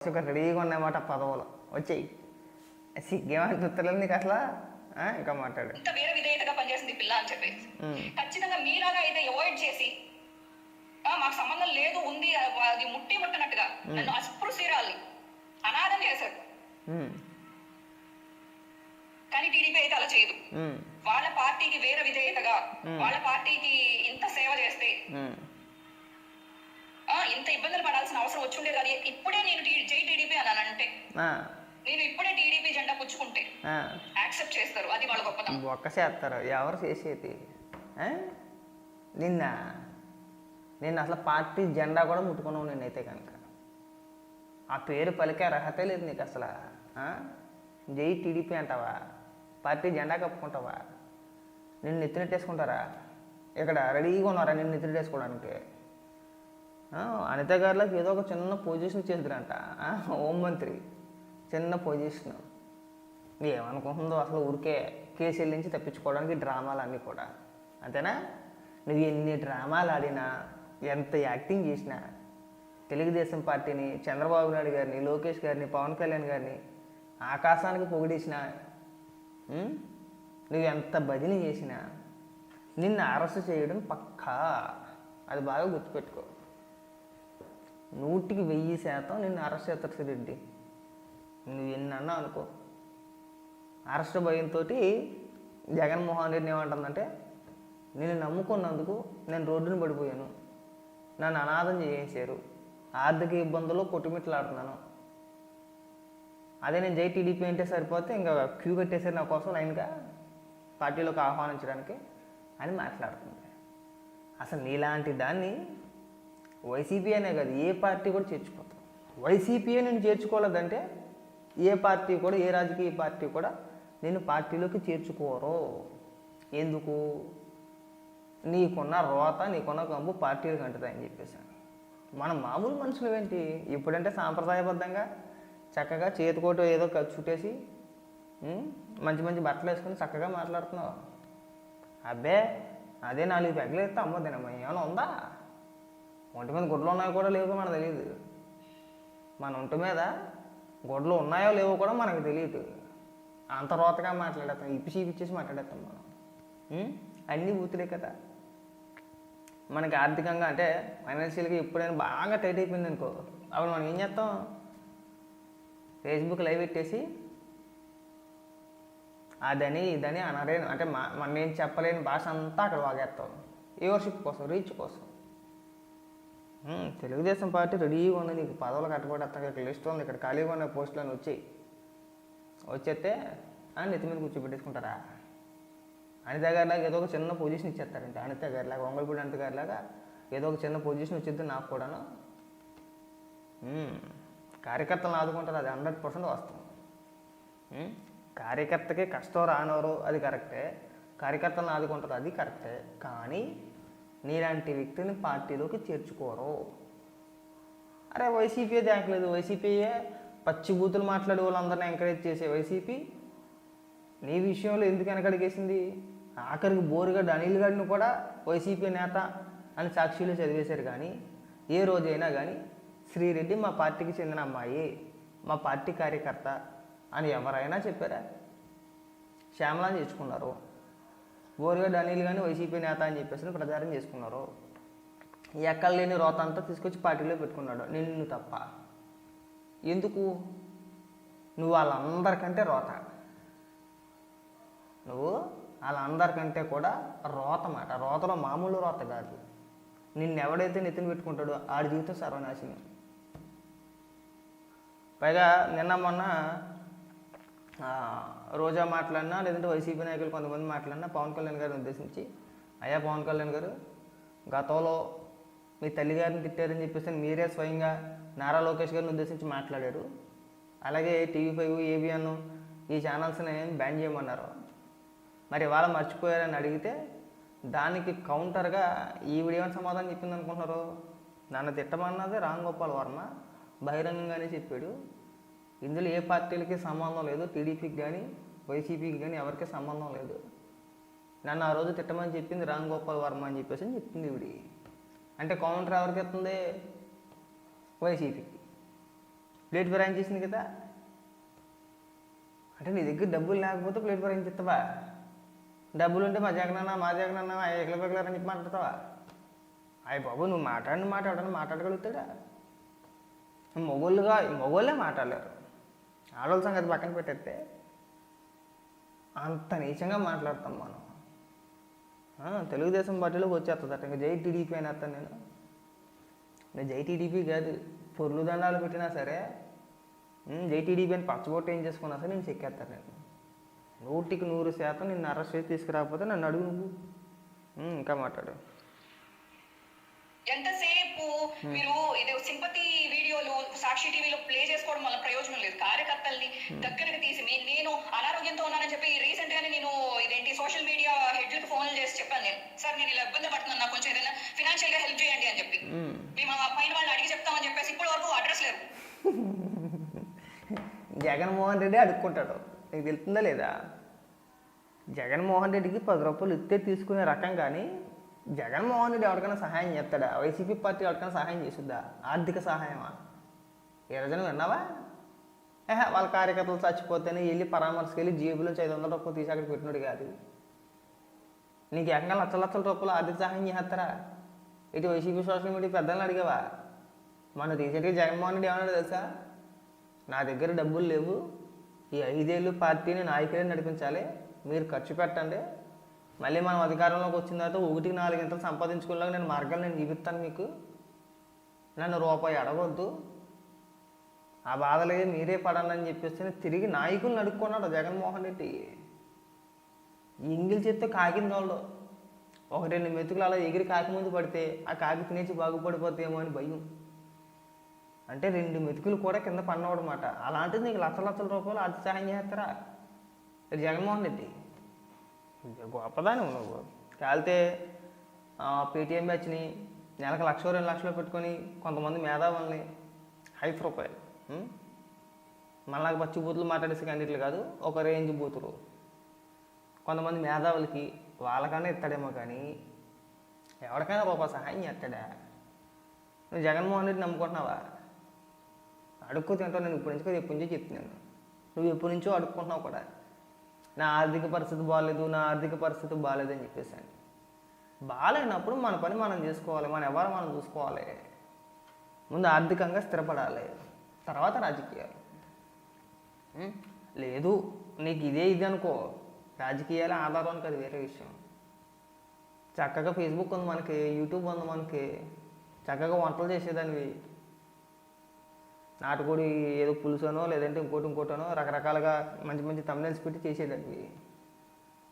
ఇక్కడ రెడీగా ఉన్నాయన్నమాట పదవులు. వచ్చేయి. సిగ్గేమని చూస్తలేదు నీకు అసలు? ఇంకా మాట్లాడు. ఇంత వీర విధేయతగా పనిచేసింది పిల్ల అని చెప్పేసి ఉమ్, ఖచ్చితంగా మీలాగా అయితే అవాయిడ్ చేసి ఆ, మాకు సంబంధం లేదు ఉంది అది ముట్టి ముట్టనట్టుగా నన్ను అస్పృశ్యరాల్ని అనాథం చేశారు. ఉమ్, కానీ టీడీపీ అయితే అలా చేయదు. ఉమ్, వాళ్ళ పార్టీకి వీర విధేయతగా వాళ్ళ పార్టీకి ఇంత సేవ చేస్తే ఉమ్, ఇంత ఇబ్బందులు పడాల్సిన అవసరం వచ్చి ఉండేది అది ఇప్పుడే నేను జై టీడీపీ అని అంటే నేను ఇప్పుడే టీడీపీ జెండా పుచ్చుకుంటే. యాక్సెప్ట్ చేస్తారు. అది వాళ్ళ గొప్పతనం. ఒక్క చేస్తారు. ఎవరు చేసేది? నిన్న నేను అసలు పార్టీ జెండా కూడా ముట్టుకున్నావు నేనైతే కనుక ఆ పేరు పలికే అర్హతే లేదు నీకు అసలు? జై టీడీపీ అంటావా? పార్టీ జెండా కప్పుకుంటావా? నిన్ను నెత్తినెట్టేసుకుంటారా ఇక్కడ రెడీగా ఉన్నారా నిన్ను నెత్తినెట్టేసుకోవడానికి అనిత గారిలోకి ఏదో ఒక చిన్న పొజిషన్ చేద్దురంట హోంమంత్రి చిన్న పొజిషన్ ఏమనుకుంటుందో అసలు ఊరికే కేసు వెళ్ళించి తప్పించుకోవడానికి డ్రామాలు అన్నీ కూడా. అంతేనా? నువ్వు ఎన్ని డ్రామాలు ఆడినా ఎంత యాక్టింగ్ చేసినా తెలుగుదేశం పార్టీని చంద్రబాబు నాయుడు గారిని లోకేష్ గారిని పవన్ కళ్యాణ్ గారిని ఆకాశానికి పొగిడేసిన నువ్వు ఎంత బదిలీ చేసినా నిన్ను అరెస్ట్ చేయడం పక్కా. అది బాగా గుర్తుపెట్టుకో. నూటికి వెయ్యి శాతం నిన్ను అరెస్ట్ చేస్తారు సిరెడ్డి నువ్వు ఎన్నన్నా అనుకో. అరెస్ట్ భయంతో జగన్మోహన్ రెడ్డి ఏమంటుందంటే నేను నమ్ముకున్నందుకు నేను రోడ్డున పడిపోయాను. నన్ను అనాథం చేసేశారు ఆర్థిక ఇబ్బందుల్లో కొట్టుమిట్లాడుతున్నాను. అదే నేను జై టీడీపీ అంటే సరిపోతే ఇంకా క్యూ కట్టేసారు నా కోసం లైన్గా పార్టీలోకి ఆహ్వానించడానికి అని మాట్లాడుతుంది. అసలు నీలాంటి దాన్ని వైసీపీ అనే కాదు ఏ పార్టీ కూడా చేర్చుకోవద్దు వైసీపీ నేను చేర్చుకోలేదంటే ఏ పార్టీ కూడా ఏ రాజకీయ పార్టీ కూడా నేను పార్టీలోకి చేర్చుకోరు. ఎందుకు? నీకున్న రోత నీకున్న కంపు పార్టీలకు అంటుతాయని చెప్పేసాను మన మామూలు మనుషులు ఏంటి? ఇప్పుడంటే సాంప్రదాయబద్ధంగా చక్కగా చేతికోట ఏదో చుట్టేసి మంచి మంచి బట్టలు వేసుకుని చక్కగా మాట్లాడుతున్నావు. అబ్బే అదే నాలుగు పెగలేస్తే ఇస్తే అమ్మదినమ్మా ఏమైనా ఉందా? ఒంటి మీద గుడ్లు ఉన్నాయో కూడా లేవో మనకు తెలియదు మన ఒంటి మీద గుడ్లు ఉన్నాయో లేవో కూడా మనకు తెలియదు అంత రోతగా మాట్లాడేస్తాం ఇప్పి చీపిచ్చేసి మాట్లాడేస్తాం మనం. అన్నీ బూతులే కదా. మనకి ఆర్థికంగా అంటే ఫైనాన్షియల్గా ఎప్పుడైనా బాగా టైట్ అయిపోయింది అనుకో అప్పుడు మనం ఏం చేస్తాం? ఫేస్బుక్ లైవ్ పెట్టేసి అదని ఇదని అనలేను. అంటే మా మన చెప్పలేని భాష అంతా అక్కడ వాగేస్తాం వ్యూవర్షిప్ కోసం రీచ్ కోసం. తెలుగుదేశం పార్టీ రెడీగా ఉంది. నీకు పదవులు కట్టబడేస్తాను ఇక్కడ లిస్ట్ ఉంది. ఇక్కడ ఖాళీగా ఉన్న పోస్టులను వచ్చి వచ్చేస్తే ఆ నెత్తి మీద కూర్చోబెట్టేసుకుంటారా? అనిత గారిలాగా ఏదో ఒక చిన్న పొజిషన్ ఇచ్చేస్తారంటే అనిత గారిలాగా వంగల్పూడి అనిత గారిలాగా ఏదో ఒక చిన్న పొజిషన్ వచ్చింది నాకు కూడాను. కార్యకర్తలను ఆదుకుంటారు. అది హండ్రెడ్ పర్సెంట్ వస్తుంది కార్యకర్తకి కష్టం రానవరు అది కరెక్టే. కార్యకర్తలను ఆదుకుంటారు అది కరెక్టే. కానీ నీలాంటి వ్యక్తిని పార్టీలోకి చేర్చుకోరు. అరే వైసీపీ దాకలేదు వైసీపీయే పచ్చి బూతులు మాట్లాడే వాళ్ళందరినీ ఎంకరేజ్ చేసే వైసీపీ? నీ విషయంలో ఎందుకు వెనకడిగేసింది? ఆఖరికి బోరుగడ్డ అనిల్ గడ్ని కూడా వైసీపీ నేత అని సాక్షిలో చదివేశారు కానీ ఏ రోజైనా కానీ శ్రీరెడ్డి మా పార్టీకి చెందిన అమ్మాయి మా పార్టీ కార్యకర్త అని ఎవరైనా చెప్పారా? శ్యామలా చేర్చుకున్నారు. బోరుగడ్డ అనిల్ కానీ వైసీపీ నేత అని చెప్పేసి ప్రచారం చేసుకున్నారు. ఎక్కడ లేని రోత అంతా తీసుకొచ్చి పార్టీలో పెట్టుకున్నాడు. నిన్ను తప్ప. ఎందుకు? నువ్వు వాళ్ళందరికంటే రోత. నువ్వు వాళ్ళందరికంటే కూడా రోత మాట. రోతలో మామూలు రోత కాదు. నిన్ను ఎవడైతే నెత్తిన పెట్టుకుంటాడో ఆడి జీవితం సర్వనాశనం. పైగా నిన్న మొన్న రోజా మాట్లాడినా లేదంటే వైసీపీ నాయకులు కొంతమంది మాట్లాడినా పవన్ కళ్యాణ్ గారిని ఉద్దేశించి అయ్యా పవన్ కళ్యాణ్ గారు గతంలో మీ తల్లిగారిని తిట్టారని చెప్పేసి మీరే స్వయంగా నారా లోకేష్ గారిని ఉద్దేశించి మాట్లాడారు. అలాగే టీవీ ఫైవ్ ఏబిఎన్ ఈ ఛానల్స్ని బ్యాన్ చేయమన్నారు. మరి ఇవాళ మర్చిపోయారని అడిగితే దానికి కౌంటర్గా ఈ వీడియో సమాధానం చెప్పింది అనుకుంటున్నారు నన్ను తిట్టమన్నది రామ్ గోపాల్ వర్మ బహిరంగంగానే చెప్పాడు. ఇందులో ఏ పార్టీలకి సంబంధం లేదు టీడీపీకి కానీ వైసీపీకి కానీ ఎవరికి సంబంధం లేదు. నన్ను ఆ రోజు తిట్టమని చెప్పింది రామ్ గోపాల్ వర్మ అని చెప్పేసి అని చెప్పింది ఇవిడి అంటే కౌంటర్ ఎవరికి ఎత్తుంది వైసీపీకి. ప్లేట్ ఫిరాయింగ్ చేసింది కదా. అంటే నీ దగ్గర డబ్బులు లేకపోతే ప్లేట్ ఫిరాయింగ్ ఇస్తావా డబ్బులు ఉంటే మా జగనన్న మా జగనన్న ఎగల పెగలరని చెప్పి మాట్లాడతావా? అయ్యి బాబు నువ్వు మాట్లాడిన మాట్లాడని మాట్లాడగలుగుతాడా? మొగోళ్ళుగా మొగోళ్ళే మాట్లాడలేరు. ఆడవాళ్ళ సంగతి పక్కన పెట్టేస్తే అంత నీచంగా మాట్లాడతాం మనం. తెలుగుదేశం పార్టీలోకి వచ్చేస్తుందట ఇంకా జై టీడీపీ అని వస్తాను నేను. నేను జై టీడీపీ కాదు పొర్లు దండాలు పెట్టినా సరే జై టీడీపీ అని పచ్చబొట్టు ఏం చేసుకున్నా సరే నేను చెక్కేస్తాను నేను. నూటికి నూరు శాతం నిన్ను అరెస్ట్ చేసి తీసుకురాకపోతే నన్ను అడుగు నువ్వు. ఇంకా మాట్లాడు. ఎంతసేపు మీరు ఇది సాక్షి టీవీలో ప్లే చేసుకోవడం వల్ల ప్రయోజనం లేదు. కార్యకర్తల్ని దగ్గరకు తీసి నేను అనారోగ్యంతో ఉన్నానని చెప్పి రీసెంట్ గానే నేను ఇదేంటి సోషల్ మీడియా హెడ్లకు ఫోన్ చేసి చెప్పాను నేను. సార్ నేను ఇలా ఇబ్బంది పడుతున్నాను. నాకు కొంచెం ఏదైనా ఫినాన్షియల్గా హెల్ప్ చేయండి అని చెప్పి. ఉమ్. మేము ఆ పైన వాళ్ళని అడిగి చెప్తామని చెప్పేసి ఇప్పటి వరకు అడ్రస్ లేదు. జగన్మోహన్ రెడ్డి అడుక్కుంటాడు. నీకు తెలుస్తుందా లేదా? జగన్మోహన్ రెడ్డికి పది రూపాయలు ఇస్తే తీసుకునే రకం కానీ జగన్మోహన్ రెడ్డి ఎవరికైనా సహాయం చేస్తాడా? వైసీపీ పార్టీ ఎవరికైనా సహాయం చేస్తుందా ఆర్థిక సహాయమా? ఈరోజు విన్నావా? ఏహా వాళ్ళ కార్యకర్తలు చచ్చిపోతేనే వెళ్ళి పరామర్శకు వెళ్ళి జేబులో ఐదు వందల రూపాయలు తీసి అక్కడ పెట్టినాడు కాదు. నీకు ఏకంగా లక్ష లక్షల రూపాయలు ఆర్థిక సహాయం చేస్తారా? ఇటు వైసీపీ సోషల్ మీడియా పెద్దలను అడిగావా? మన రీసెంట్గా జగన్మోహన్ రెడ్డి ఏమన్నాడు తెలుసా? నా దగ్గర డబ్బులు లేవు. ఈ ఐదేళ్ళు పార్టీని నాయకులే నడిపించాలి. మీరు ఖర్చు పెట్టండి. మళ్ళీ మనం అధికారంలోకి వచ్చిన తర్వాత ఒకటికి నాలుగు ఇంతలు సంపాదించుకునేలాగా నేను మార్గాలు నేను చూపిస్తాను మీకు. నన్ను రూపాయి అడగొద్దు. ఆ బాధలే మీరే పడండి అని చెప్పేసి తిరిగి నాయకులను అడుక్కున్నాడు జగన్మోహన్ రెడ్డి. ఇంగిల్ చేత్తో కాకింది వాళ్ళు ఒక రెండు మెతుకులు అలా ఎగిరి కాకి ముందు పడితే ఆ కాకి తినేసి బాగుపడిపోతేమో అని భయం. అంటే రెండు మెతుకులు కూడా కింద పడినవాడనమాట అలాంటిది నీకు లక్షల లక్షల రూపాయలు ఆర్థిక సహాయం చేస్తారా? జగన్మోహన్ రెడ్డి. గొప్పదాని నువ్వు. కాలితే పేటీఎం బ్యాచ్ని నెలకు లక్ష రెండు లక్షలు పెట్టుకొని కొంతమంది మేధావుల్ని హైఫ్ రూపాయలు. ఉం? పచ్చి బూతులు మాట్లాడేసి కండిట్లు కాదు ఒక రేంజ్ బూతులు. కొంతమంది మేధావులకి వాళ్ళకన్నా ఇస్తాడేమో కానీ ఎవరికైనా పాప సహాయం చేస్తాడా? నువ్వు జగన్మోహన్ రెడ్డి నమ్ముకుంటున్నావా? అడుక్కు తింటావు నేను ఇప్పటి నుంచి ఎప్పటి నుంచో చెప్తున్నాను. నువ్వు ఎప్పటి నుంచో అడుక్కుంటున్నావు కూడా. నా ఆర్థిక పరిస్థితి బాగాలేదు నా ఆర్థిక పరిస్థితి బాగాలేదు అని చెప్పేసాను. బాగాలేనప్పుడు మన పని మనం చేసుకోవాలి మన ఎవరు మనం చూసుకోవాలి. ముందు ఆర్థికంగా స్థిరపడాలి. తర్వాత రాజకీయాలు. లేదు నీకు ఇదే ఇది అనుకో. రాజకీయాల ఆధారానికి అది వేరే విషయం. చక్కగా ఫేస్బుక్ ఉంది మనకి యూట్యూబ్ ఉంది మనకి. చక్కగా వంటలు చేసేదానివి. నాటుకోడి ఏదో పులుసనో లేదంటే ఇంకోటి ఇంకోటనో రకరకాలుగా మంచి మంచి తమిళన్స్ పెట్టి చేసేదానివి.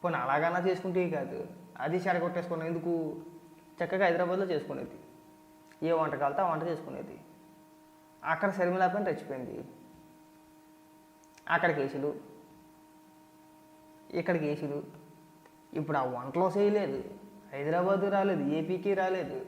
పోనీ అలాగన్నా చేసుకుంటే కాదు. అది చెడగొట్టేసుకున్నాం ఎందుకు? చక్కగా హైదరాబాద్లో చేసుకునేది. ఏ వంటకాలతో ఆ వంట చేసుకునేది? అక్కడ శర్మిల పని చచ్చిపోయింది అక్కడ కేసులు ఇక్కడ కేసులు ఇప్పుడు ఆ వంటలో చేయలేదు. హైదరాబాద్ రాలేదు ఏపీకి రాలేదు.